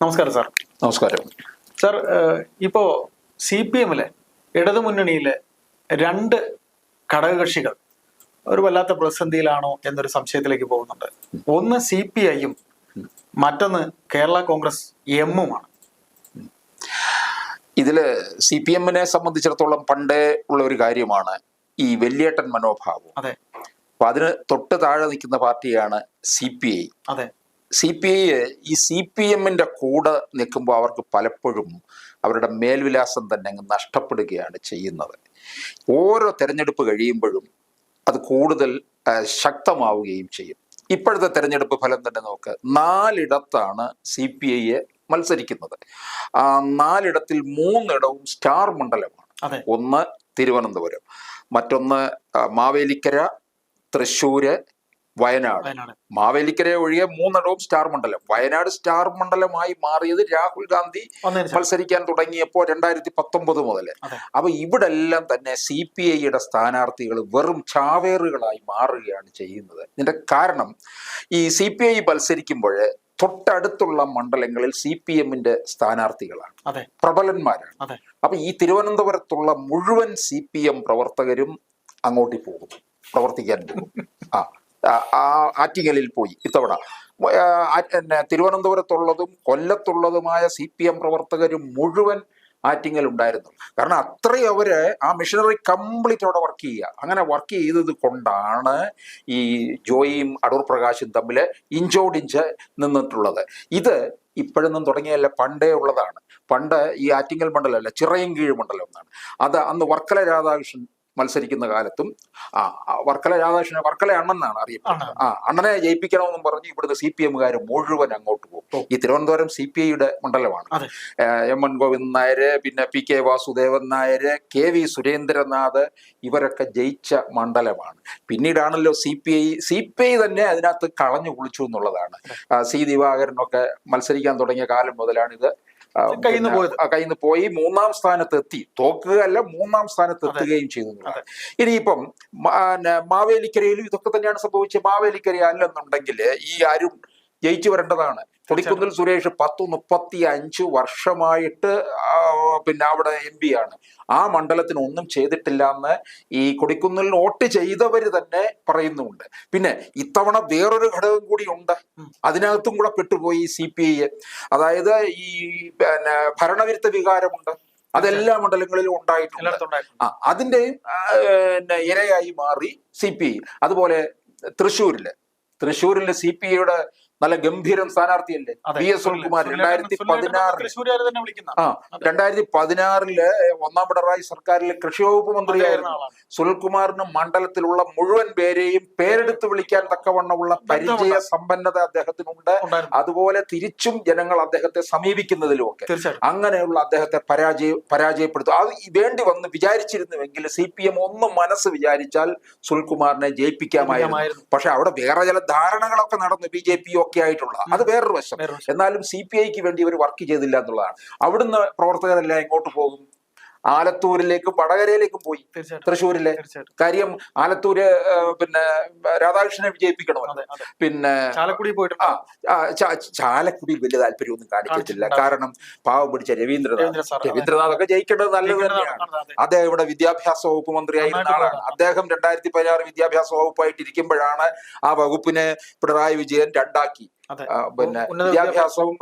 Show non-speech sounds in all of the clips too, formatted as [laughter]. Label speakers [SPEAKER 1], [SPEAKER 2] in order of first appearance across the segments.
[SPEAKER 1] നമസ്കാരം സാർ.
[SPEAKER 2] നമസ്കാരം.
[SPEAKER 1] സാർ ഇപ്പോ സി പി എമ്മിലെ ഇടതുമുന്നണിയിലെ രണ്ട് ഘടകകക്ഷികൾ ഒരു വല്ലാത്ത പ്രതിസന്ധിയിലാണോ എന്നൊരു സംശയത്തിലേക്ക് പോകുന്നുണ്ട്. ഒന്ന് സി പി ഐയും മറ്റൊന്ന് കേരള കോൺഗ്രസ് എമ്മുമാണ്.
[SPEAKER 2] ഇതിൽ സി പി എമ്മിനെ സംബന്ധിച്ചിടത്തോളം പണ്ടേ ഉള്ള ഒരു കാര്യമാണ് ഈ വെല്ലിയേട്ടൻ മനോഭാവം.
[SPEAKER 1] അതെ.
[SPEAKER 2] അപ്പൊ അതിന് തൊട്ട് താഴെ നിൽക്കുന്ന പാർട്ടിയാണ് സി പി ഐ.
[SPEAKER 1] അതെ.
[SPEAKER 2] സി പി ഐ ഈ സി പി എമ്മിന്റെ കൂടെ നിൽക്കുമ്പോൾ അവർക്ക് പലപ്പോഴും അവരുടെ മേൽവിലാസം തന്നെ അങ്ങ് നഷ്ടപ്പെടുകയാണ് ചെയ്യുന്നത്. ഓരോ തെരഞ്ഞെടുപ്പ് കഴിയുമ്പോഴും അത് കൂടുതൽ ശക്തമാവുകയും ചെയ്യും. ഇപ്പോഴത്തെ തെരഞ്ഞെടുപ്പ് ഫലം തന്നെ നോക്ക്. നാലിടത്താണ് സി പി ഐ മത്സരിക്കുന്നത്. ആ നാലിടത്തിൽ മൂന്നിടവും സ്റ്റാർ മണ്ഡലമാണ്. ഒന്ന് തിരുവനന്തപുരം മറ്റൊന്ന് മാവേലിക്കര തൃശ്ശൂര് വയനാട്. മാവേലിക്കര ഒഴികെ മൂന്നെണ്ണവും സ്റ്റാർ മണ്ഡലം. വയനാട് സ്റ്റാർ മണ്ഡലമായി മാറിയത് രാഹുൽ ഗാന്ധി മത്സരിക്കാൻ തുടങ്ങിയപ്പോൾ രണ്ടായിരത്തി പത്തൊമ്പത് മുതൽ അപ്പൊ ഇവിടെ എല്ലാം തന്നെ സി പി ഐയുടെ സ്ഥാനാർത്ഥികൾ വെറും ചാവേറുകളായി മാറുകയാണ് ചെയ്യുന്നത്. ഇതിന്റെ കാരണം ഈ സി പി ഐ മത്സരിക്കുമ്പോൾ തൊട്ടടുത്തുള്ള മണ്ഡലങ്ങളിൽ സി പി എമ്മിന്റെ സ്ഥാനാർത്ഥികളാണ്. പ്രബലന്മാരാണ്. അപ്പൊ ഈ തിരുവനന്തപുരത്തുള്ള മുഴുവൻ സി പി എം പ്രവർത്തകരും അങ്ങോട്ട് പോകും പ്രവർത്തിക്കാൻ പോകും ആ. ആറ്റിങ്ങലിൽ പോയി ഇത്തവണ. പിന്നെ തിരുവനന്തപുരത്തുള്ളതും കൊല്ലത്തുള്ളതുമായ സി പി എം പ്രവർത്തകരും മുഴുവൻ ആറ്റിങ്ങൽ ഉണ്ടായിരുന്നു കാരണം അത്രയും അവർ ആ മിഷനറി കംപ്ലീറ്റ് അവിടെ വർക്ക് ചെയ്യുക. അങ്ങനെ വർക്ക് ചെയ്തത് കൊണ്ടാണ് ഈ ജോയിയും അടൂർ പ്രകാശും തമ്മിൽ ഇഞ്ചോടിഞ്ച് നിന്നിട്ടുള്ളത്. ഇത് ഇപ്പോഴൊന്നും തുടങ്ങിയല്ല പണ്ടേ ഉള്ളതാണ്. പണ്ട് ഈ ആറ്റിങ്ങൽ മണ്ഡലമല്ല ചിറയൻകീഴ് മണ്ഡലം എന്നാണ്. അത് അന്ന് വർക്കല രാധാകൃഷ്ണൻ മത്സരിക്കുന്ന കാലത്തും ആ വർക്കല രാധാകൃഷ്ണൻ വർക്കല അണ്ണെന്നാണ് അറിയപ്പെടുന്നത് ആ അണ്ണനെ ജയിപ്പിക്കണമെന്നും പറഞ്ഞ് ഇവിടുത്തെ സി പി എമ്മുകാർ മുഴുവൻ അങ്ങോട്ട് പോകും. ഈ തിരുവനന്തപുരം സി പി ഐയുടെ മണ്ഡലമാണ്. എം എൻ ഗോവിന്ദൻ നായര് പിന്നെ P K Vasudevan Nair K V Surendranath ഇവരൊക്കെ ജയിച്ച മണ്ഡലമാണ്. പിന്നീടാണല്ലോ C P I C P I തന്നെ അതിനകത്ത് കളഞ്ഞു കുളിച്ചു എന്നുള്ളതാണ്. സി ദിവാകരനൊക്കെ മത്സരിക്കാൻ തുടങ്ങിയ കാലം മുതലാണ് ഇത്
[SPEAKER 1] പോയി.
[SPEAKER 2] ആ, പോയി മൂന്നാം സ്ഥാനത്ത് എത്തി തോക്കുകയല്ല മൂന്നാം സ്ഥാനത്ത് എത്തുകയും ചെയ്തു. ഇനിയിപ്പം മാവേലിക്കരയിലും ഇതൊക്കെ തന്നെയാണ് സംഭവിച്ചത് മാവേലിക്കര അല്ലെന്നുണ്ടെങ്കിൽ ഈ അരുൺ ജയിച്ചു വരേണ്ടതാണ് കൊടിക്കുന്നിൽ സുരേഷ് പത്ത് മുപ്പത്തി അഞ്ച് വർഷമായിട്ട് പിന്നെ അവിടെ എം പി ആണ്. ആ മണ്ഡലത്തിന് ഒന്നും ചെയ്തിട്ടില്ല എന്ന് ഈ കൊടിക്കുന്നിൽ വോട്ട് ചെയ്തവർ തന്നെ പറയുന്നുണ്ട് പിന്നെ ഇത്തവണ വേറൊരു ഘടകം കൂടി ഉണ്ട്. അതിനകത്തും കൂടെ പെട്ടുപോയി സി പി ഐ അതായത് ഈ പിന്നെ ഭരണവിരുദ്ധ വികാരമുണ്ട്. അതെല്ലാ മണ്ഡലങ്ങളിലും ഉണ്ടായിട്ടുണ്ട്. ആ അതിന്റെ ഇരയായി മാറി സി പി ഐ അതുപോലെ തൃശ്ശൂരിൽ. തൃശ്ശൂരിൽ സി പി ഐയുടെ നല്ല ഗംഭീരം സ്ഥാനാർത്ഥിയല്ലേ വി എസ് സുനിൽകുമാർ രണ്ടായിരത്തി
[SPEAKER 1] പതിനാറിൽ
[SPEAKER 2] ആ രണ്ടായിരത്തി പതിനാറിൽ ഒന്നാം പിണറായി സർക്കാരിലെ കൃഷി വകുപ്പ് മന്ത്രിയായിരുന്നു. സുനിൽകുമാറിന് മണ്ഡലത്തിലുള്ള മുഴുവൻ പേരെയും പേരെടുത്ത് വിളിക്കാൻ തക്കവണ്ണമുള്ള പരിചയ സമ്പന്നത അദ്ദേഹത്തിനുണ്ട്. അതുപോലെ തിരിച്ചും ജനങ്ങൾ അദ്ദേഹത്തെ സമീപിക്കുന്നതിലുമൊക്കെ.
[SPEAKER 1] ഒക്കെ
[SPEAKER 2] അങ്ങനെയുള്ള അദ്ദേഹത്തെ പരാജയ പരാജയപ്പെടുത്തും. അത് വേണ്ടി വന്ന് വിചാരിച്ചിരുന്നുവെങ്കിൽ സി പി എം ഒന്ന് മനസ്സ് വിചാരിച്ചാൽ സുനിൽകുമാറിനെ ജയിപ്പിക്കാമായിരുന്നു. പക്ഷെ അവിടെ വേറെ ചില ധാരണകളൊക്കെ നടന്നു. ബി ജെ പി ഒക്കെ ആയിട്ടുള്ള അത് വേറൊരു വശം. എന്നാലും സി പി ഐക്ക് വേണ്ടി ഇവർ വർക്ക് ചെയ്തില്ല എന്നുള്ളതാണ്. അവിടുന്ന് പ്രവർത്തകരെല്ലാം എങ്ങോട്ട് പോകും? ആലത്തൂരിലേക്കും വടകരയിലേക്കും പോയി. തൃശ്ശൂരിലെ. കാര്യം ആലത്തൂര് പിന്നെ രാധാകൃഷ്ണനെ വിജയിപ്പിക്കണമല്ലോ
[SPEAKER 1] അതെ
[SPEAKER 2] പിന്നെ
[SPEAKER 1] ചാലക്കുടി പോയിട്ട്
[SPEAKER 2] ആ ചാലക്കുടി ചാലക്കുടിയിൽ വലിയ താല്പര്യമൊന്നും
[SPEAKER 1] കാണിച്ചിട്ടില്ല.
[SPEAKER 2] കാരണം പാവം പിടിച്ച രവീന്ദ്രനാഥ്.
[SPEAKER 1] രവീന്ദ്ര സാർ അതെ.
[SPEAKER 2] രവീന്ദ്രനാഥ് ഒക്കെ ജയിക്കേണ്ടത് നല്ലത് തന്നെയാണ്. അദ്ദേഹം ഇവിടെ വിദ്യാഭ്യാസ വകുപ്പ് മന്ത്രിയായിരുന്ന ആളാണ്. അദ്ദേഹം രണ്ടായിരത്തി പതിനാറ് വിദ്യാഭ്യാസ വകുപ്പായിട്ട് ഇരിക്കുമ്പോഴാണ് ആ വകുപ്പിനെ പിണറായി വിജയൻ രണ്ടാക്കി. പിന്നെ വിദ്യാഭ്യാസവും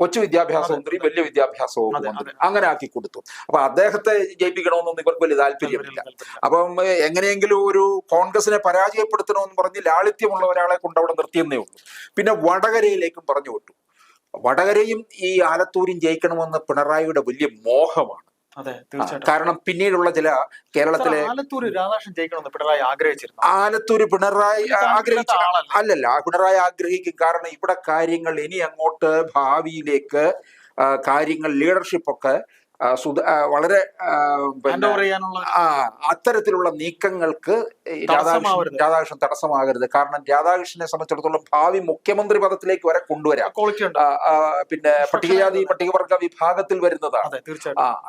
[SPEAKER 2] കൊച്ചു വിദ്യാഭ്യാസ മന്ത്രി വലിയ
[SPEAKER 1] വിദ്യാഭ്യാസവും
[SPEAKER 2] മന്ത്രി അങ്ങനെ ആക്കി കൊടുത്തു അപ്പൊ അദ്ദേഹത്തെ ജയിപ്പിക്കണമെന്നൊന്നും ഇവർക്ക് വലിയ താല്പര്യമില്ല. അപ്പം എങ്ങനെയെങ്കിലും ഒരു കോൺഗ്രസിനെ പരാജയപ്പെടുത്തണമെന്ന് പറഞ്ഞ് ലാളിത്യമുള്ള ഒരാളെ കൊണ്ട് അവിടെ നിർത്തിയെന്നേ ഉള്ളൂ. പിന്നെ വടകരയിലേക്കും പറഞ്ഞു വിട്ടു. വടകരയും ഈ ആലത്തൂരും ജയിക്കണമെന്ന് പിണറായിയുടെ വലിയ മോഹമാണ്.
[SPEAKER 1] അതെ തീർച്ചയായിട്ടും.
[SPEAKER 2] കാരണം പിന്നീടുള്ള ചില കേരളത്തിലെ
[SPEAKER 1] ആലത്തൂർ ആലത്തൂര് രാധാകൃഷ്ണൻ ജയിക്കണമെന്ന് പിണറായി ആഗ്രഹിച്ചിരുന്നു.
[SPEAKER 2] ആലത്തൂർ പിണറായി ആഗ്രഹിച്ച അല്ലല്ല പിണറായി ആഗ്രഹിക്കും. കാരണം ഇവിടെ കാര്യങ്ങൾ ഇനി അങ്ങോട്ട് ഭാവിയിലേക്ക് കാര്യങ്ങൾ ലീഡർഷിപ്പ് ഒക്കെ വളരെ അത്തരത്തിലുള്ള നീക്കങ്ങൾക്ക് രാധാകൃഷ്ണൻ രാധാകൃഷ്ണൻ തടസ്സമാകരുത്. കാരണം രാധാകൃഷ്ണനെ സംബന്ധിച്ചിടത്തോളം ഭാവി മുഖ്യമന്ത്രി പദത്തിലേക്ക് വരെ കൊണ്ടുവരാം. പിന്നെ പട്ടികജാതി പട്ടികവർഗ വിഭാഗത്തിൽ വരുന്നതാണ്.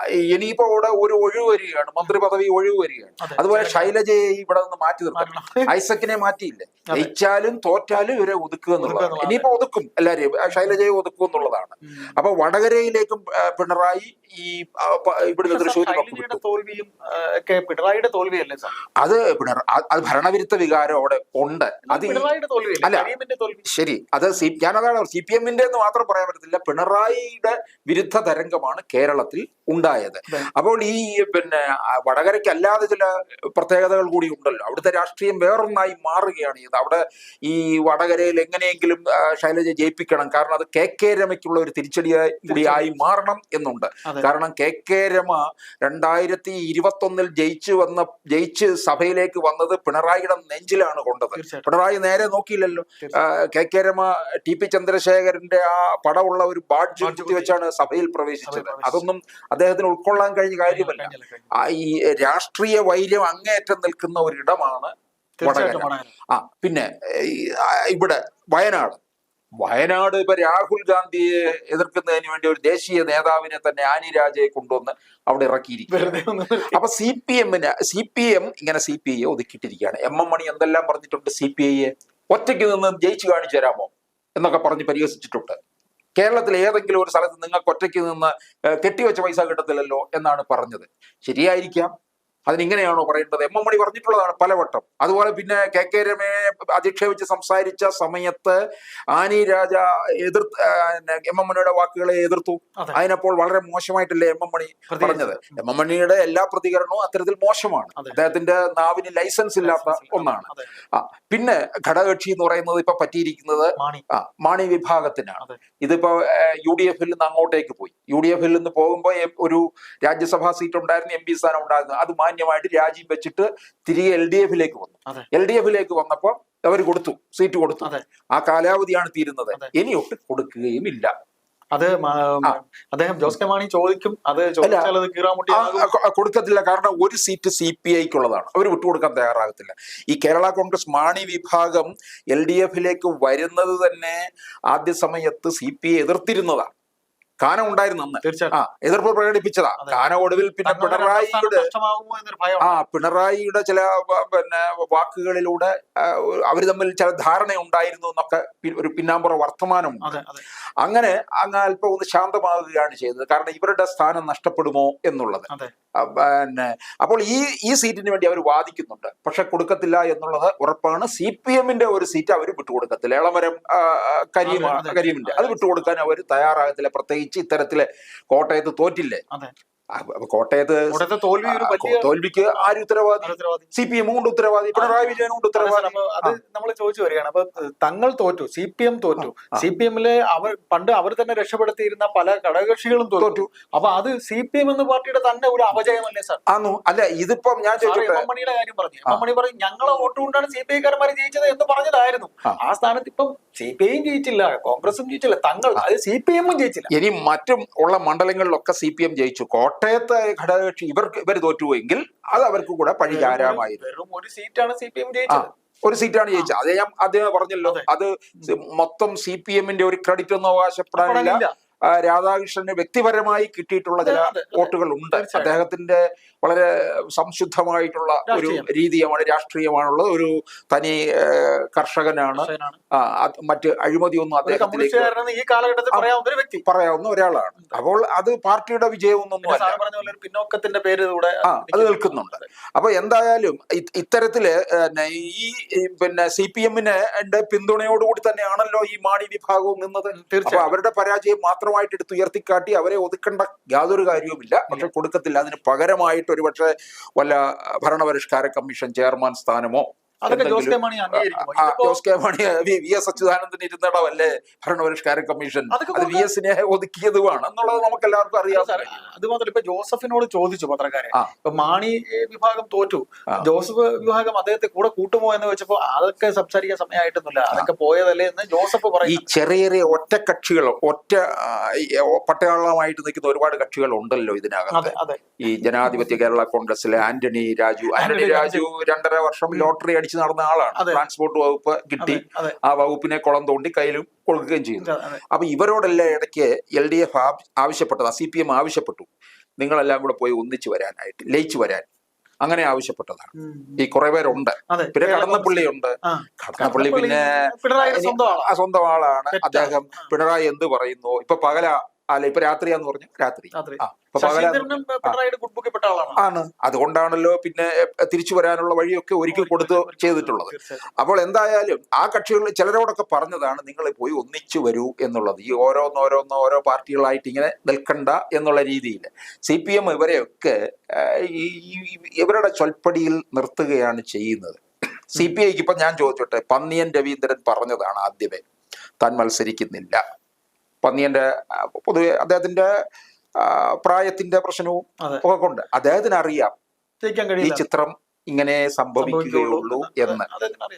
[SPEAKER 2] ഇനിയിപ്പോ അവിടെ ഒരു ഒഴിവ് വരികയാണ്. മന്ത്രി പദവി ഒഴിവ് വരികയാണ്. അതുപോലെ ശൈലജയെ ഇവിടെ നിന്ന് മാറ്റി നിർത്തണം. [laughs] ഐസക്കിനെ മാറ്റിയില്ലേ. ജയിച്ചാലും തോറ്റാലും ഇവരെ ഒതുക്കുക എന്നുള്ളതാണ്. ഇനിയിപ്പോ ഒതുക്കും എല്ലാരെയും ശൈലജയെ ഒതുക്കും എന്നുള്ളതാണ്. അപ്പൊ വടകരയിലേക്കും പിണറായി ഈ ഇവിടുന്ന്
[SPEAKER 1] തോൽവിയും ഒക്കെ പിണറായിയുടെ തോൽവിയല്ലേ സാർ?
[SPEAKER 2] അത് അത് ഭരണവിരുദ്ധ വികാരം അവിടെ ഉണ്ട്. അത് അല്ല. ശരി അത് സി ഞാനതാണ് സി പി എമ്മിന്റെ എന്ന് മാത്രം പറയാൻ പറ്റത്തില്ല പിണറായിയുടെ വിരുദ്ധ തരംഗമാണ് കേരളത്തിൽ ഉണ്ടായത്. അപ്പോൾ ഈ പിന്നെ വടകരയ്ക്കല്ലാതെ ചില പ്രത്യേകതകൾ കൂടി ഉണ്ടല്ലോ. അവിടുത്തെ രാഷ്ട്രീയം വേറൊന്നായി മാറുകയാണ് ചെയ്തത്. അവിടെ ഈ വടകരയിൽ എങ്ങനെയെങ്കിലും ശൈലജ ജയിപ്പിക്കണം. കാരണം അത് കെ കെ രമയ്ക്കുള്ള ഒരു തിരിച്ചടിയായി കൂടി ആയി മാറണം എന്നുണ്ട്.
[SPEAKER 1] അതെ.
[SPEAKER 2] കാരണം കെ. കെ. രമ രണ്ടായിരത്തി ഇരുപത്തി ഒന്നിൽ ജയിച്ചു വന്ന ജയിച്ച് സഭയിലേക്ക് വന്നത് പിണറായിയുടെ നെഞ്ചിലാണ് കൊണ്ടത്. പിണറായി നേരെ നോക്കിയില്ലല്ലോ. K. K. Rema T. P. ചന്ദ്രശേഖരന്റെ ആ പടമുള്ള ഒരു ബാഡ്ജ് കുത്തി വെച്ചാണ് സഭയിൽ പ്രവേശിച്ചത്. അതൊന്നും അദ്ദേഹത്തിന് ഉൾക്കൊള്ളാൻ കഴിഞ്ഞ കാര്യമല്ല. ഈ രാഷ്ട്രീയ വൈര്യം അങ്ങേയറ്റം നിൽക്കുന്ന ഒരിടമാണ്. വടകര. ആ പിന്നെ ഇവിടെ വയനാട്. വയനാട് ഇപ്പൊ രാഹുൽ ഗാന്ധിയെ എതിർക്കുന്നതിന് വേണ്ടി ഒരു ദേശീയ നേതാവിനെ തന്നെ ആനി രാജയെ കൊണ്ടുവന്ന് അവിടെ
[SPEAKER 1] ഇറക്കിയിരിക്കും.
[SPEAKER 2] അപ്പൊ സി പി എമ്മിന് സി പി എം ഇങ്ങനെ സി പി ഐയെ ഒതുക്കിയിട്ടിരിക്കുകയാണ്. എം എം മണി എന്തെല്ലാം പറഞ്ഞിട്ടുണ്ട് സി പി ഐയെ ഒറ്റയ്ക്ക് നിന്ന് ജയിച്ചു കാണിച്ചു തരാമോ? എന്നൊക്കെ പറഞ്ഞ് പരിഹസിച്ചിട്ടുണ്ട്. കേരളത്തിൽ ഏതെങ്കിലും ഒരു സ്ഥലത്ത് നിങ്ങൾക്ക് ഒറ്റയ്ക്ക് നിന്ന് കെട്ടിവെച്ച പൈസ കിട്ടത്തില്ലല്ലോ എന്നാണ് പറഞ്ഞത്. ശരിയായിരിക്കാം. അതിനിങ്ങനെയാണോ പറയേണ്ടത്? എം എം മണി പറഞ്ഞിട്ടുള്ളതാണ് പലവട്ടം. അതുപോലെ പിന്നെ കെ കെ രമയെ അധിക്ഷേപിച്ച് സംസാരിച്ച സമയത്ത് ആനി രാജ എതിർ എം എം മണിയുടെ വാക്കുകളെ എതിർത്തു.
[SPEAKER 1] അതെ.
[SPEAKER 2] അതിനപ്പോൾ വളരെ മോശമായിട്ടല്ലേ എം എം മണി പറഞ്ഞത്? എം എം മണിയുടെ എല്ലാ പ്രതികരണവും അത്തരത്തിൽ മോശമാണ്. അദ്ദേഹത്തിന്റെ നാവിന് ലൈസൻസ് ഇല്ലാത്ത ഒന്നാണ്. ആ പിന്നെ ഘടകകക്ഷി എന്ന് പറയുന്നത് ഇപ്പൊ പറ്റിയിരിക്കുന്നത്
[SPEAKER 1] മാണി.
[SPEAKER 2] ആ മാണി വിഭാഗത്തിനാണ്. ഇതിപ്പോ യു ഡി എഫിൽ നിന്ന് അങ്ങോട്ടേക്ക് പോയി. യു ഡി എഫിൽ നിന്ന് പോകുമ്പോൾ ഒരു രാജ്യസഭാ സീറ്റ് ഉണ്ടായിരുന്നു എം പി സ്ഥാനം ഉണ്ടായിരുന്നു. അത് മാന്യമായിട്ട് രാജി വെച്ചിട്ട് തിരികെ എൽ ഡി എഫിലേക്ക് വന്നു. എൽ ഡി എഫിലേക്ക് വന്നപ്പോൾ അവർ കൊടുത്തു സീറ്റ് കൊടുത്തു. ആ കാലാവധിയാണ് തീരുന്നത്. ഇനി ഒട്ട് കൊടുക്കുകയും ഇല്ല
[SPEAKER 1] അത് അദ്ദേഹം ജോസ് കെ മാണി ചോദിക്കും അത്
[SPEAKER 2] കൊടുക്കത്തില്ല. കാരണം ഒരു സീറ്റ് സി പി ഐക്കുള്ളതാണ്. അവർ വിട്ടുകൊടുക്കാൻ തയ്യാറാകത്തില്ല. ഈ കേരള കോൺഗ്രസ് മാണി വിഭാഗം എൽ ഡി എഫിലേക്ക് വരുന്നത് തന്നെ ആദ്യ സമയത്ത് സി പി ഐ എതിർത്തിരുന്നതാണ് കാനം ഉണ്ടായിരുന്നു അന്ന്. ആ എതിർപ്പ് പ്രകടിപ്പിച്ചതാ. കാന ഒടുവിൽ പിന്നെ പിണറായിയുടെ ആ പിണറായിയുടെ ചില പിന്നെ വാക്കുകളിലൂടെ അവർ തമ്മിൽ ചില ധാരണ ഉണ്ടായിരുന്നു എന്നൊക്കെ ഒരു പിന്നാമ്പുറ വർത്തമാനമുണ്ട്.
[SPEAKER 1] അതെ
[SPEAKER 2] അങ്ങനെ അങ്ങ് അല്പം ഒന്ന് ശാന്തമാകുകയാണ് ചെയ്തത്. കാരണം ഇവരുടെ സ്ഥാനം നഷ്ടപ്പെടുമോ എന്നുള്ളത്. പിന്നെ അപ്പോൾ ഈ ഈ സീറ്റിന് വേണ്ടി അവർ വാദിക്കുന്നുണ്ട്. പക്ഷെ കൊടുക്കത്തില്ല എന്നുള്ളത് ഉറപ്പാണ്. സി പി എമ്മിന്റെ ഒരു സീറ്റ് അവർ വിട്ടുകൊടുക്കത്തില്ല. ഇളമരം ആ, ആ, കരീം
[SPEAKER 1] അതെ, അതെ.
[SPEAKER 2] കരീമിന്റെ അത് വിട്ടുകൊടുക്കാൻ അവർ തയ്യാറാകത്തില്ല. പ്രത്യേകിച്ച് ഇത്തരത്തിലെ കോട്ടയത്ത് തോറ്റില്ലേ? കോട്ടയത്ത് തോൽവിക്ക് ആര് ഉത്തരവാദി? സി പി എം കൊണ്ട് ഉത്തരവാദി. പിണറായി വിജയൻ കൊണ്ട് ഉത്തരവാദി.
[SPEAKER 1] അത് നമ്മൾ ചോദിച്ചു വരികയാണ്. അപ്പൊ തങ്ങൾ തോറ്റു സി പി എം തോറ്റു. സി പി എമ്മിൽ അവർ പണ്ട് അവർ തന്നെ രക്ഷപ്പെടുത്തിയിരുന്ന പല ഘടകകക്ഷികളും തോറ്റു. അപ്പൊ അത് സി പി എം എന്ന പാർട്ടിയുടെ തന്നെ ഒരു അപജയമല്ലേ സാർ?
[SPEAKER 2] ആന്നു. അല്ല ഇതിപ്പം ഞാൻ ചോദിച്ചോട്ടെ
[SPEAKER 1] മണിയുടെ കാര്യം പറഞ്ഞു. മണി പറയും ഞങ്ങളെ വോട്ട് കൊണ്ടാണ് സി പി ഐക്കാരന്മാർ ജയിച്ചത് എന്ന് പറഞ്ഞതായിരുന്നു.
[SPEAKER 2] ആ.
[SPEAKER 1] സ്ഥാനത്ത് ഇപ്പം സി പി ഐയും ജയിച്ചില്ല കോൺഗ്രസും ജയിച്ചില്ല തങ്ങൾ അത് സി പി എമ്മും ജയിച്ചില്ല.
[SPEAKER 2] ഇനി മറ്റും ഉള്ള മണ്ഡലങ്ങളിലൊക്കെ സി പി എം ജയിച്ചു കോട്ടയത്തെ ഘടകകക്ഷി ഇവർക്ക് ഇവർ തോറ്റുവെങ്കിൽ അത് അവർക്ക് കൂടെ പഴി ചാരാമായിരുന്നു
[SPEAKER 1] ഒരു സീറ്റാണ് സി പി എം ജയിച്ചത്.
[SPEAKER 2] ഒരു സീറ്റാണ് ജയിച്ചത്. അത് ഞാൻ അദ്ദേഹം പറഞ്ഞല്ലോ.
[SPEAKER 1] അത്.
[SPEAKER 2] മൊത്തം സി പി എമ്മിന്റെ ഒരു ക്രെഡിറ്റ് ഒന്നും അവകാശപ്പെടാനില്ല. രാധാകൃഷ്ണന് വ്യക്തിപരമായി കിട്ടിയിട്ടുള്ള ചില. വോട്ടുകൾ ഉണ്ട് അദ്ദേഹത്തിന്റെ വളരെ സംശുദ്ധമായിട്ടുള്ള ഒരു. രീതിയാണ് രാഷ്ട്രീയമാണുള്ളത്. ഒരു തനി കർഷകനാണ്. മറ്റ് അഴിമതിയൊന്നും അദ്ദേഹത്തിലേക്ക്
[SPEAKER 1] ഈ കാലഘട്ടത്തിൽ പറയാവുന്ന ഒരു വ്യക്തി.
[SPEAKER 2] പറയാവുന്ന ഒരാളാണ്. അപ്പോൾ അത് പാർട്ടിയുടെ വിജയമൊന്നും
[SPEAKER 1] പിന്നോക്കത്തിന്റെ പേര്
[SPEAKER 2] കൂടെ അത് നിൽക്കുന്നുണ്ട്. അപ്പൊ എന്തായാലും ഇത്തരത്തിൽ ഈ പിന്നെ സി പി എമ്മിന് പിന്തുണയോടുകൂടി തന്നെയാണല്ലോ ഈ മാണി വിഭാഗവും നിന്നത്.
[SPEAKER 1] തീർച്ചയായും
[SPEAKER 2] അവരുടെ പരാജയം മാത്രമായിട്ട് എടുത്ത് ഉയർത്തിക്കാട്ടി അവരെ ഒതുക്കേണ്ട യാതൊരു കാര്യവുമില്ല. പക്ഷെ കൊടുക്കത്തില്ല. അതിന് പകരമായിട്ട് ഒരുപക്ഷെ വല്ല ഭരണപരിഷ്കാര commission chairman സ്ഥാനമോ
[SPEAKER 1] Jose K Mani [laughs]
[SPEAKER 2] V S Achuthanandan ഇരുന്നിടമല്ലേ ഭരണപരിഷ്കാര കമ്മീഷൻ? അത് വി എസിനെ ഒതുക്കിയതുമാണ് എന്നുള്ളത് നമുക്ക് എല്ലാവർക്കും അറിയാം
[SPEAKER 1] സാർ, അത് മാത്രമല്ല ഇപ്പൊ ജോസഫിനോട് ചോദിച്ചു പത്രക്കാരെ. ഇപ്പൊ മാണി വിഭാഗം തോറ്റു. ജോസഫ് വിഭാഗം അദ്ദേഹത്തെ കൂടെ കൂട്ടുമോ എന്ന് വെച്ചപ്പോ അതൊക്കെ സംസാരിക്കാൻ സമയമായിട്ടൊന്നുമില്ല. അതൊക്കെ പോയതല്ലേ എന്ന് ജോസഫ് പറയും ഈ
[SPEAKER 2] ചെറിയ ചെറിയ ഒറ്റ കക്ഷികൾ ഒറ്റ പട്ടയാളമായിട്ട് നിൽക്കുന്ന ഒരുപാട് കക്ഷികൾ ഉണ്ടല്ലോ ഇതിനകത്ത്. ഈ ജനാധിപത്യ കേരള കോൺഗ്രസിലെ ആന്റണി രാജു ആന്റണി രാജു രണ്ടര വർഷം ലോട്ടറി അടിച്ച് നടന്ന ആളാണ്. ട്രാൻസ്പോർട്ട് വകുപ്പ് കിട്ടി. ആ വകുപ്പിനെ കുളം തോണ്ടി കയ്യിലും കൊടുക്കുകയും ചെയ്യുന്നു അപ്പൊ ഇവരോടെല്ലാം ഇടയ്ക്ക് എൽ ഡി എഫ് ആവശ്യപ്പെട്ടത് സി പി എം ആവശ്യപ്പെട്ടു. നിങ്ങളെല്ലാം കൂടെ പോയി ഒന്നിച്ചു വരാനായിട്ട് ലയിച്ചു വരാൻ. അങ്ങനെ ആവശ്യപ്പെട്ടതാണ്. ഈ കുറെ പേരുണ്ട്. പിന്നെ കടന്നപ്പള്ളി ഉണ്ട്. കടന്നപ്പള്ളി പിന്നെ
[SPEAKER 1] സ്വന്തം
[SPEAKER 2] ആളാണ്. അദ്ദേഹം പിണറായി എന്ത് പറയുന്നു? ഇപ്പൊ പകല അല്ല ഇപ്പൊ രാത്രിയാന്ന് പറഞ്ഞു. രാത്രി. ആണ്. അതുകൊണ്ടാണല്ലോ പിന്നെ തിരിച്ചു വരാനുള്ള വഴിയൊക്കെ ഒരുക്കി കൊടുത്ത് ചെയ്തിട്ടുള്ളത്. അപ്പോൾ എന്തായാലും ആ കക്ഷികൾ ചിലരോടൊക്കെ പറഞ്ഞതാണ് നിങ്ങൾ പോയി ഒന്നിച്ചു വരൂ എന്നുള്ളത്. ഈ ഓരോന്നോരോന്നോ ഓരോ പാർട്ടികളായിട്ട് ഇങ്ങനെ നിൽക്കണ്ട എന്നുള്ള രീതിയിൽ. സി പി എം ഇവരെയൊക്കെ ഈ- ഇവരുടെ ചൊൽപ്പടിയിൽ നിർത്തുകയാണ് ചെയ്യുന്നത്. സി പി ഐക്ക് ഇപ്പൊ ഞാൻ ചോദിച്ചോട്ടെ പന്നിയൻ രവീന്ദ്രൻ പറഞ്ഞതാണ് ആദ്യമേ താൻ മത്സരിക്കുന്നില്ല. പന്നിയന്റെ പൊതുവെ അദ്ദേഹത്തിന്റെ പ്രായത്തിന്റെ പ്രശ്നവും ഒക്കെ കൊണ്ട് അദ്ദേഹത്തിന് അറിയാം ഈ ചിത്രം ഇങ്ങനെ സംഭവിക്കുകയുള്ളൂ എന്ന്.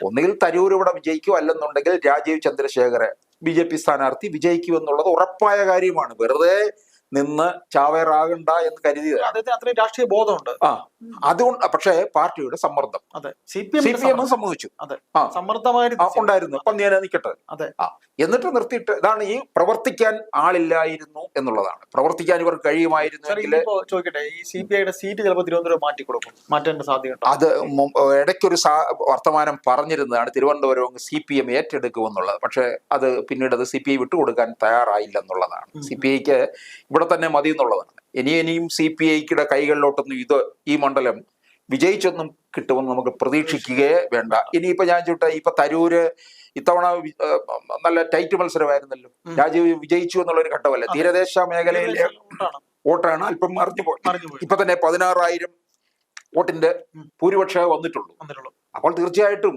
[SPEAKER 2] ഒന്നുകിൽ തരൂർ ഇവിടെ വിജയിക്കും അല്ലെന്നുണ്ടെങ്കിൽ Rajeev Chandrasekhar B J P സ്ഥാനാർത്ഥി വിജയിക്കൂ എന്നുള്ളത് ഉറപ്പായ കാര്യമാണ്. വെറുതെ നിന്ന് ചാവേറാകണ്ട എന്ന് കരുതി
[SPEAKER 1] അദ്ദേഹത്തിന് അത്രയും രാഷ്ട്രീയ ബോധമുണ്ട്.
[SPEAKER 2] ആ അതുകൊണ്ട് പക്ഷേ പാർട്ടിയുടെ സമ്മർദ്ദം.
[SPEAKER 1] അതെ സി പി എം
[SPEAKER 2] സമ്മതിച്ചു.
[SPEAKER 1] അതെ
[SPEAKER 2] ആ. ഉണ്ടായിരുന്നു. ഉണ്ടായിരുന്നു പന്നിയനെ നിൽക്കട്ടെ
[SPEAKER 1] അതെ.
[SPEAKER 2] ആ എന്നിട്ട് നിർത്തിയിട്ട് ഇതാണ് ഈ പ്രവർത്തിക്കാൻ ആളില്ലായിരുന്നു എന്നുള്ളതാണ്. പ്രവർത്തിക്കാൻ ഇവർ
[SPEAKER 1] കഴിയുമായിരുന്നു ചോദിക്കട്ടെ ഈ സി പി ഐയുടെ സീറ്റ് ചിലപ്പോൾ തിരുവനന്തപുരം മാറ്റി കൊടുക്കും. മാറ്റേണ്ട സാധ്യത
[SPEAKER 2] അത് ഇടയ്ക്കൊരു വർത്തമാനം പറഞ്ഞിരുന്നതാണ് തിരുവനന്തപുരം സി പി എം ഏറ്റെടുക്കുമെന്നുള്ളത്. പക്ഷെ അത് പിന്നീട് അത് സി പി ഐ വിട്ടുകൊടുക്കാൻ തയ്യാറായില്ല എന്നുള്ളതാണ്. സി പി ഐക്ക് ഇവിടെ തന്നെ മതി എന്നുള്ളതാണ്. ഇനി ഇനിയും സി പി ഐക്കിടെ കൈകളിലോട്ടൊന്നും ഇത് ഈ മണ്ഡലം വിജയിച്ചൊന്നും കിട്ടുമെന്ന് നമുക്ക് പ്രതീക്ഷിക്കുകയേ വേണ്ട. ഇനിയിപ്പോ ഞാൻ ചോട്ടെ ഇപ്പൊ തരൂര് ഇത്തവണ നല്ല ടൈറ്റ് മത്സരമായിരുന്നല്ലോ. രാജീവ് വിജയിച്ചു എന്നുള്ള ഒരു ഘട്ടമല്ല. തീരദേശ മേഖലയിലെ. വോട്ടാണ്. അല്പം മറിഞ്ഞു പോയി. ഇപ്പൊ തന്നെ പതിനാറായിരം വോട്ടിന്റെ. ഭൂരിപക്ഷമേ വന്നിട്ടുള്ളൂ. അപ്പോൾ തീർച്ചയായിട്ടും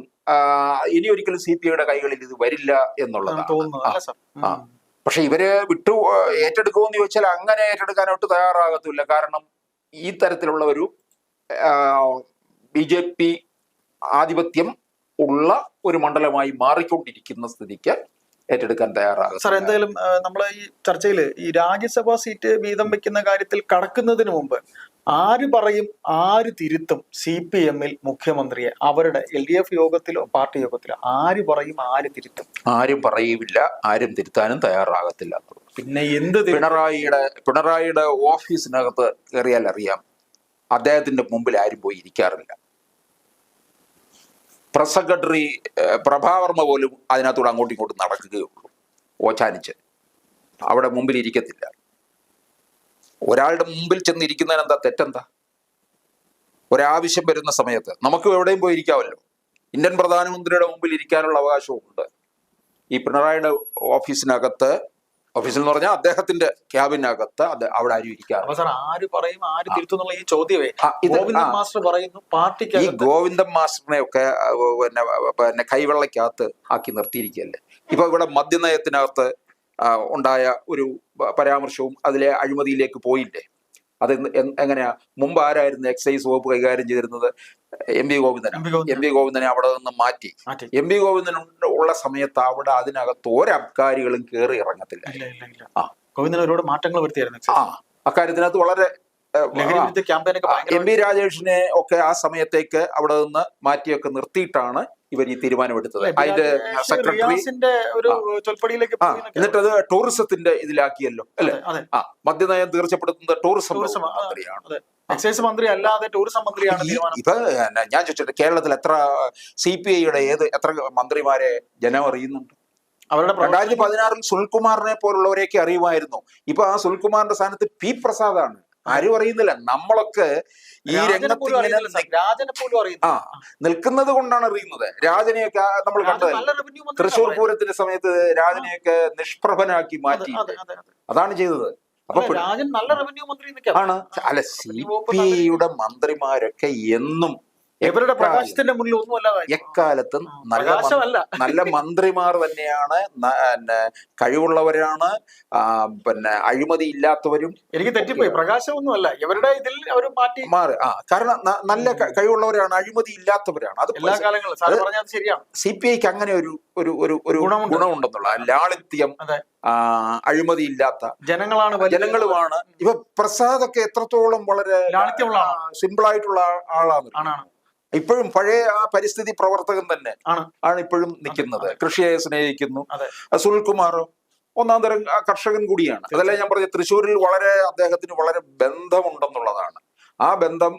[SPEAKER 2] ഇനി ഒരിക്കലും സി പി ഐയുടെ കൈകളിൽ ഇത് വരില്ല എന്നുള്ളതാണ്.
[SPEAKER 1] തോന്നുന്നു.
[SPEAKER 2] പക്ഷെ ഇവർ വിട്ടു ഏറ്റെടുക്കുമെന്ന് ചോദിച്ചാൽ അങ്ങനെ ഏറ്റെടുക്കാനോട്ട് തയ്യാറാകത്തില്ല. കാരണം ഈ തരത്തിലുള്ള ഒരു ബി ജെ പി ആധിപത്യം ഉള്ള ഒരു മണ്ഡലമായി മാറിക്കൊണ്ടിരിക്കുന്ന സ്ഥിതിക്ക് ഏറ്റെടുക്കാൻ തയ്യാറാകും സാർ
[SPEAKER 1] എന്തായാലും നമ്മൾ ഈ ചർച്ചയിൽ ഈ രാജ്യസഭാ സീറ്റ് വീതം വെക്കുന്ന കാര്യത്തിൽ കടക്കുന്നതിന് മുമ്പ് ആര് പറയും ആര് തിരുത്തും സി പി എമ്മിൽ മുഖ്യമന്ത്രിയെ? അവരുടെ എൽ ഡി എഫ് യോഗത്തിലോ പാർട്ടി യോഗത്തിലോ ആര് പറയും ആര് തിരുത്തും?
[SPEAKER 2] ആരും പറയുമില്ല ആരും തിരുത്താനും തയ്യാറാകത്തില്ല.
[SPEAKER 1] പിന്നെ എന്ത്
[SPEAKER 2] പിണറായിയുടെ പിണറായിയുടെ ഓഫീസിനകത്ത് കയറിയാൽ അറിയാം അദ്ദേഹത്തിന്റെ മുമ്പിൽ ആരും പോയി ഇരിക്കാറില്ല. പ്രസ് സെക്രട്ടറി പ്രഭാവർമ്മ പോലും അതിനകത്തൂടെ അങ്ങോട്ടും ഇങ്ങോട്ടും നടക്കുകയുള്ളൂ ഓച്ചാനിച്ച്. അവിടെ മുമ്പിൽ ഇരിക്കത്തില്ല. ഒരാളുടെ മുമ്പിൽ ചെന്നിരിക്കുന്നതിന് എന്താ തെറ്റെന്താ? ഒരാവശ്യം വരുന്ന സമയത്ത് നമുക്ക് എവിടെയും പോയി ഇരിക്കാമല്ലോ. ഇന്ത്യൻ പ്രധാനമന്ത്രിയുടെ മുമ്പിൽ ഇരിക്കാനുള്ള അവകാശമുണ്ട് ഈ പിണറായിയുടെ ഓഫീസിനകത്ത് ഓഫീസിൽ എന്ന് പറഞ്ഞാൽ അദ്ദേഹത്തിന്റെ ക്യാബിനകത്ത് അത് അവിടെ ആരും ഇരിക്കാറ്
[SPEAKER 1] സാർ ആര് പറയും ആര് തിരുത്തും എന്നുള്ള ഈ ചോദ്യമേ? ഗോവിന്ദൻ മാസ്റ്റർ പറയുന്നു
[SPEAKER 2] ഈ ഗോവിന്ദൻ മാസ്റ്ററിനെ ഒക്കെ പിന്നെ പിന്നെ കൈവെള്ളക്കകത്ത് ആക്കി നിർത്തിയിരിക്കുകയല്ലേ? ഇപ്പൊ ഇവിടെ മദ്യനയത്തിനകത്ത് ഉണ്ടായ ഒരു പരാമർശവും അതിലെ അഴിമതിയിലേക്ക് പോയില്ലേ? അത് എങ്ങനെയാ? മുമ്പ് ആരായിരുന്നു എക്സൈസ് വകുപ്പ് കൈകാര്യം ചെയ്തിരുന്നത്? M V Govindan.
[SPEAKER 1] M V.
[SPEAKER 2] ഗോവിന്ദനെ അവിടെ നിന്ന് മാറ്റി. എം വി ഗോവിന്ദൻ ഉള്ള സമയത്ത് അവിടെ അതിനകത്ത് ഒരബ്കാരികളും കയറി ഇറങ്ങത്തില്ല. ആ.
[SPEAKER 1] ഗോവിന്ദൻ ഒരുപാട് മാറ്റങ്ങൾ വരുത്തിയായിരുന്നു
[SPEAKER 2] ആ. അക്കാര്യത്തിനകത്ത് വളരെ എം വി രാജേഷിനെ ഒക്കെ ആ സമയത്തേക്ക് അവിടെ നിന്ന് മാറ്റിയൊക്കെ നിർത്തിയിട്ടാണ് ഇവർ ഈ തീരുമാനമെടുത്തത്. അതിന്റെ സെക്രട്ടറി. എന്നിട്ട് അത് ടൂറിസത്തിന്റെ ഇതിലാക്കിയല്ലോ അല്ലെ? ആ മദ്യനയം തീർച്ചപ്പെടുത്തുന്നത് ടൂറിസം മന്ത്രിയാണ്.
[SPEAKER 1] എക്സൈസ് മന്ത്രി അല്ലാതെ ടൂറിസം മന്ത്രിയാണ്
[SPEAKER 2] ഇപ്പൊ ഞാൻ ചോദിച്ചിട്ട് കേരളത്തിൽ എത്ര സി പി ഐയുടെ ഏത് എത്ര മന്ത്രിമാരെ ജനം അറിയുന്നുണ്ട്?
[SPEAKER 1] അവരുടെ
[SPEAKER 2] രണ്ടായിരത്തി പതിനാറിൽ സുൽകുമാറിനെ പോലുള്ളവരെയൊക്കെ അറിയുമായിരുന്നു. ഇപ്പൊ ആ സുൽകുമാറിന്റെ സ്ഥാനത്ത് പി പ്രസാദാണ്. ആരും അറിയുന്നില്ല. നമ്മളൊക്കെ ഈ രംഗത്ത് ആ നിൽക്കുന്നത് കൊണ്ടാണ് അറിയുന്നത്. രാജനെയൊക്കെ നമ്മൾ
[SPEAKER 1] കണ്ടത്
[SPEAKER 2] തൃശ്ശൂർ പൂരത്തിന്റെ സമയത്ത് രാജനെയൊക്കെ നിഷ്പ്രഭനാക്കി മാറ്റി.
[SPEAKER 1] അതെ അതെ അതെ.
[SPEAKER 2] അതാണ് ചെയ്തത്. അപ്പൊ
[SPEAKER 1] രാജൻ നല്ല റവന്യൂ മന്ത്രി
[SPEAKER 2] ആണ്. അല്ല സി പി ഐയുടെ മന്ത്രിമാരൊക്കെ എന്നും
[SPEAKER 1] ഇവരുടെ പ്രകാശത്തിന്റെ മുന്നിൽ ഒന്നുമല്ല
[SPEAKER 2] എക്കാലത്തും നല്ല നല്ല മന്ത്രിമാർ തന്നെയാണ് കഴിവുള്ളവരാണ് പിന്നെ അഴിമതി ഇല്ലാത്തവരും
[SPEAKER 1] എനിക്ക് തെറ്റിപ്പോയി. പ്രകാശമൊന്നുമല്ല. ഇവരുടെ ഇതിൽ അവർ മാറ്റി
[SPEAKER 2] മാറി. ആ കാരണം നല്ല ക- കഴിവുള്ളവരാണ് അഴിമതി ഇല്ലാത്തവരാണ്. അത്
[SPEAKER 1] എല്ലാ കാലങ്ങളും സാർ പറഞ്ഞത് ശരിയാണ്
[SPEAKER 2] സി പി ഐക്ക് അങ്ങനെ ഒരു ഒരു ഒരു ഒരു
[SPEAKER 1] ഗുണമുണ്ട്.
[SPEAKER 2] ഗുണമുണ്ടെന്നുള്ള ലാളിത്യം അഴിമതി ഇല്ലാത്ത
[SPEAKER 1] ജനങ്ങളാണ്
[SPEAKER 2] ജനങ്ങളുമാണ്. ഇവ പ്രസാദൊക്കെ എത്രത്തോളം വളരെ
[SPEAKER 1] ലാളിത്യമുള്ള
[SPEAKER 2] സിമ്പിൾ ആയിട്ടുള്ള ആളാണ്. ഇപ്പോഴും പഴയ ആ പരിസ്ഥിതി പ്രവർത്തകൻ തന്നെ
[SPEAKER 1] ആണ്.
[SPEAKER 2] ഇപ്പോഴും നിൽക്കുന്നത്. കൃഷിയെ സ്നേഹിക്കുന്നു.
[SPEAKER 1] സുനിൽ
[SPEAKER 2] കുമാറോ ഒന്നാം തരം കർഷകൻ കൂടിയാണ്. അതല്ല ഞാൻ പറഞ്ഞ തൃശ്ശൂരിൽ വളരെ അദ്ദേഹത്തിന് വളരെ ബന്ധമുണ്ടെന്നുള്ളതാണ്. ആ ബന്ധം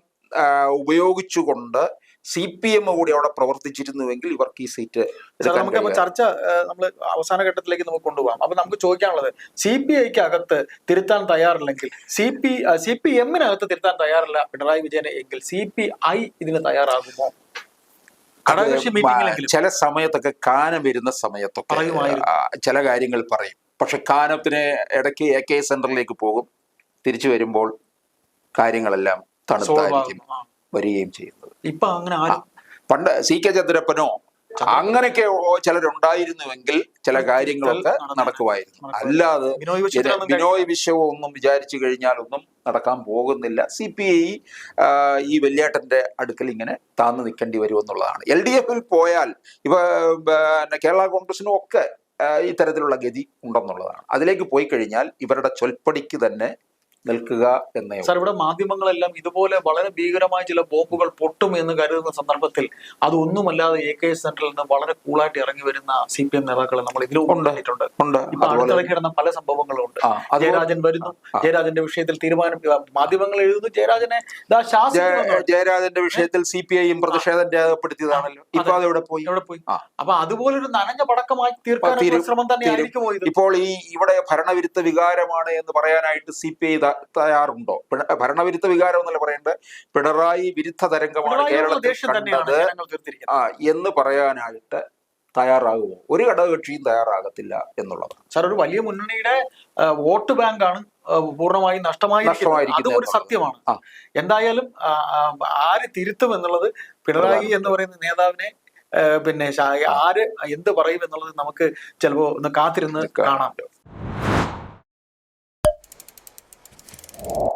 [SPEAKER 2] ഉപയോഗിച്ചുകൊണ്ട് സി പി എം കൂടി അവിടെ പ്രവർത്തിച്ചിരുന്നുവെങ്കിൽ ഇവർക്ക് ഈ സീറ്റ്
[SPEAKER 1] നമുക്ക് ചർച്ച നമ്മൾ അവസാന ഘട്ടത്തിലേക്ക് നമുക്ക് കൊണ്ടുപോകാം. അപ്പൊ നമുക്ക് ചോദിക്കാനുള്ളത് സി പി ഐക്ക് അകത്ത് തിരുത്താൻ തയ്യാറില്ലെങ്കിൽ സി പി സി പി എമ്മിനകത്ത് തിരുത്താൻ തയ്യാറില്ല പിണറായി വിജയനെ എങ്കിൽ സി പി ഐ ഇതിന് തയ്യാറാകുമോ?
[SPEAKER 2] ചില സമയത്തൊക്കെ കാനം വരുന്ന സമയത്തൊക്കെ ചില കാര്യങ്ങൾ പറയും. പക്ഷെ കാനത്തിന് ഇടയ്ക്ക് എ കെ സെന്ററിലേക്ക് പോകും. തിരിച്ചു വരുമ്പോൾ കാര്യങ്ങളെല്ലാം തണുത്തായിരിക്കും. വരികയും ചെയ്യുന്നത്.
[SPEAKER 1] ഇപ്പൊ അങ്ങനെ
[SPEAKER 2] പണ്ട് സി കെ ചന്ദ്രപ്പനോ അങ്ങനെയൊക്കെ ചിലരുണ്ടായിരുന്നുവെങ്കിൽ ചില കാര്യങ്ങളൊക്കെ. നടക്കുമായിരുന്നു. അല്ലാതെ
[SPEAKER 1] ബിനോയ്
[SPEAKER 2] വിഷയവും ഒന്നും വിചാരിച്ചു കഴിഞ്ഞാൽ ഒന്നും നടക്കാൻ പോകുന്നില്ല. സി പി ഐ ഈ വെള്ളിയാട്ടന്റെ അടുക്കൽ ഇങ്ങനെ താന്നു നിൽക്കേണ്ടി വരുമെന്നുള്ളതാണ് എൽ ഡി എഫിൽ പോയാൽ ഇവ കേരള കോൺഗ്രസിനും ഒക്കെ ഇത്തരത്തിലുള്ള ഗതി ഉണ്ടെന്നുള്ളതാണ്. അതിലേക്ക് പോയി കഴിഞ്ഞാൽ ഇവരുടെ ചൊൽപ്പടിക്ക് തന്നെ നിൽക്കുക എന്നേ.
[SPEAKER 1] സാർ ഇവിടെ മാധ്യമങ്ങളെല്ലാം ഇതുപോലെ വളരെ ഭീകരമായ ചില ബോംബുകൾ പൊട്ടും എന്ന് കരുതുന്ന സന്ദർഭത്തിൽ അതൊന്നുമല്ലാതെ എ കെ എസ് സെന്ററിൽ നിന്ന് വളരെ കൂളായിട്ട് ഇറങ്ങി വരുന്ന സി പി എം നേതാക്കളെ നമ്മൾ ഇതിലും കിടന്ന പല സംഭവങ്ങളും ഉണ്ട് ജയരാജൻ വരുന്നു. ജയരാജന്റെ വിഷയത്തിൽ തീരുമാനം മാധ്യമങ്ങൾ എഴുതുന്നു ജയരാജനെ.
[SPEAKER 2] ജയരാജന്റെ വിഷയത്തിൽ സി പി ഐയും പ്രതിഷേധം രേഖപ്പെടുത്തിയതാണല്ലോ ഇപ്പൊ. അതെവിടെ പോയി
[SPEAKER 1] എവിടെ പോയി അപ്പൊ അതുപോലെ ഒരു നനഞ്ഞ പടക്കമായി
[SPEAKER 2] തീർക്കാൻ.
[SPEAKER 1] ശ്രമം തന്നെ.
[SPEAKER 2] ഇപ്പോൾ ഈ ഇവിടെ ഭരണവിരുദ്ധ വികാരമാണ് എന്ന് പറയാനായിട്ട് സി പി ഐ തയ്യാറുണ്ടോ? പിണ- ഭരണവിരുദ്ധ വികാരം എന്നല്ല പറയേണ്ടത്? പിണറായി വിരുദ്ധ തരംഗമാണ് കേരളത്തിൽ കണ്ടത്. ആ എന്ന് പറയാനായിട്ട് തയ്യാറാകുമോ? ഒരു ഘടകകക്ഷിയും തയ്യാറാകത്തില്ല എന്നുള്ളതാണ്.
[SPEAKER 1] സാർ ഒരു വലിയ മുന്നണിയുടെ വോട്ട് ബാങ്കാണ് പൂർണമായും
[SPEAKER 2] നഷ്ടമായി
[SPEAKER 1] അത് ഒരു സത്യമാണ്. എന്തായാലും ആര് തിരുത്തും എന്നുള്ളത് പിണറായി എന്ന് പറയുന്ന നേതാവിനെ പിന്നെ ആര് എന്ത് പറയും എന്നുള്ളത് നമുക്ക് ചിലപ്പോ ഒന്ന് കാത്തിരുന്ന്.
[SPEAKER 2] കാണാം.
[SPEAKER 1] Oh.